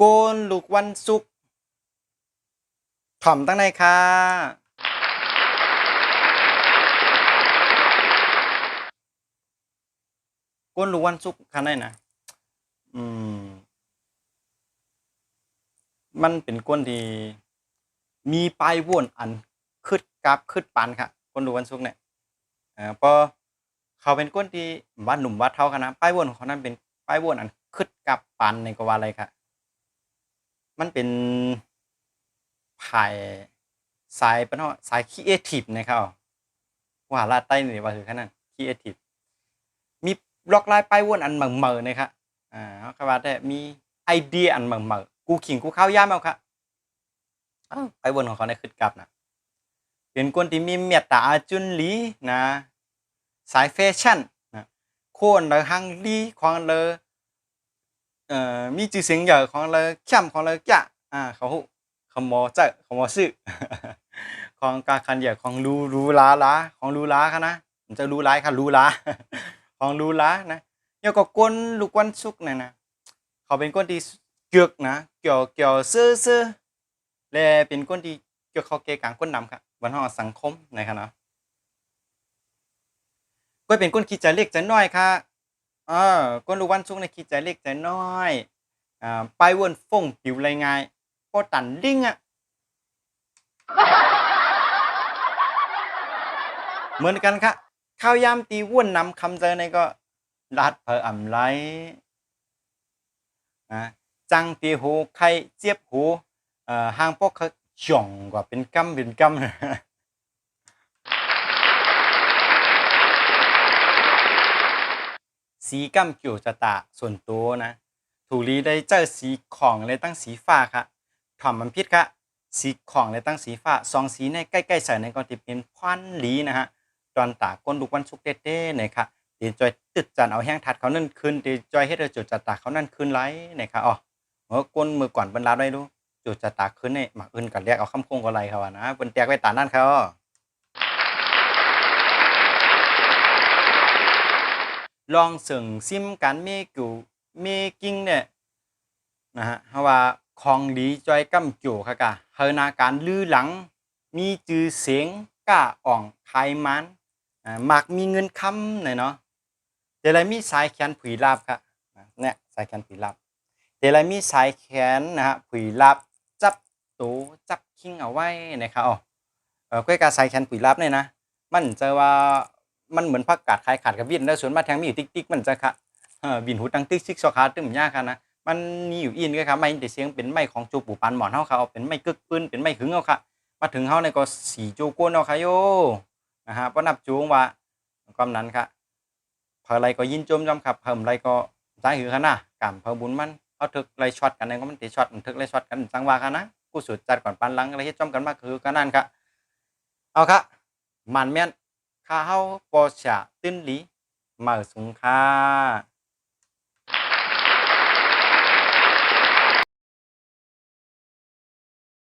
โกนลูกวันศุกถ่อมตั้งในค่ะโกนลูกวันศุกร์ค่ะในนะอืม มันเป็นก้นที่มีปลายว่นอันคืดกราบคืดปันค่ะก้นลูกวันศุกเนี่ยอ่าพอเขาเป็นก้นที่วัดหนุ่มวัดเท่ากันนะปลายว่นของเขานั้นเป็นปลายว่นอันคืดกราบปันในกว่าอะไรค่ะ มันเป็นภายสายเป็นว่าสายคีเอทีฟนะครับว่าลาใต้นี่ว่าคือขนาดคีเอทีฟมีบล็อกลายปลายว่นอันเหม่อๆนะครับอ่าเขาคำว่าได้มีไอเดียอันเหม่อกูขิงกูเข้าย่ามเอาค่ะอ้าวปลายว่นของเขาในคืดกลับนะเป็นคนที่มีเมตตาจุนหลีนะ สายแฟชั่นนะโคนเลยฮังลีของเลย เอ่อมีชื่อเสียงเยอะของเลยเข้มของเลยจ้ะอ่าเขาเขาหมอเจอเขาหมอซื้อของการคันเยอะของรูรูลาลาของรูลาค่ะนะมันจะรูร้ายค่ะรูลาของรูลานะเกี่ยกับกวนลูกวันศุกร์เนี่ยนะเขาเป็นคนที่เกือกนะเกี่ยวเกี่ยวซื้อซื้อและเป็นคนที่เกี่ยวเขาเกกลางคนนำค่ะวันห้องสังคมนะครับเนาะก็เป็นคนคิดใจเล็กใจน้อยค่ะ เออคนรู้วันซุกในคิดใจเล็กใจน้อยอ่าไปวนฟงปิวไรไงพอตันลิงอะเหมือนกันค่ะข้าวยามตีว่นนำคำเจอในก็ลัดเพออ่ำไรอ่าจังตีหูใครเจี๊ยบหูเอ่อหางพวกเขาจ่องกว่าเป็นกำเป็นกำ สีกำเกี่ยวจะตาส่วนตัวนะถูรีได้เจอสีของเลยตั้งสีฟ้าค่ะถอมมันพิษค่ะสีของเลยตั้งสีฟ้าสองสีในใกล้ๆใส่ในก็จะเป็นควันลีนะฮะตอนตาก้นลูกวันสุกเต้ๆเนี่ยค่ะเดี๋ยวจอยตึดจันเอาแห้งทัดเขานั่นคืนเดี๋ยวจอยเฮ็ดให้จุดจัดตาเขานั่นคืนไรเนี่ยค่ะอ๋อเมื่อก้นมือก่อนบรรลาได้ดูจุดจัดตาคืนเนี่ยหมักอื่นกันเรียกเอาคำคงก็ไรเขาว่านะเป็นแตกไว้ตานั่นเขา ลองเสิ่งซิมการเมกูเมกิ้งเนี่ยนะฮะเพราะว่าของดีจอยกำจู่ค่ะกะเฮอนาการลือหลัง มีจือเสียงกล้าอ่องคายมันอ่ามักมีเงินคำหน่อยเนาะเดี๋ยวไรมีสายแขนผุยลาบครับอะเนี่ยสายแขนผุยลาบเดี๋ยวไรมีสายแขนนะฮะผุยลาบจับตูจับคิงเอาไว้นะครับอ๋อเออก้อยกาสายแขนผุยลาบเนี่ยนะ มันจะว่า มันเหมือนผักกาดขายขาดกับวินแล้วส่วนมากแทงมีอยู่ติ๊กติ๊กมันจะค่ะเออบินหูตั้งติ๊กซิกซอคาตึมยากค่ะนะมันมีอยู่อินก็ครับไม่แต่เสียงเป็นไม้ของจูปูปานหมอนเฮาค่ะเอาเป็นไม้กึกปืนเป็นไม้หึงเอาค่ะ มาถึงเฮาในก็สีจูโกนเอาค่ะโยนะฮะเพราะนับจูงว่าความนั้นค่ะเพออะไรก็ยินจมจำครับเพิ่มอะไรก็ใจหือค่ะนะกำเพอบุญมันเอาถึกไรช็อตกันในก็มันติช็อตมันถึกไรช็อตกันจังว่าค่ะนะกูสุดจัดก่อนปันหลังอะไรเฮ็ดจอมกันมากคือกันนั่นค่ะเอาค่ะมันแม่น ข้าวปอชะตื้นลีมาสุงค่า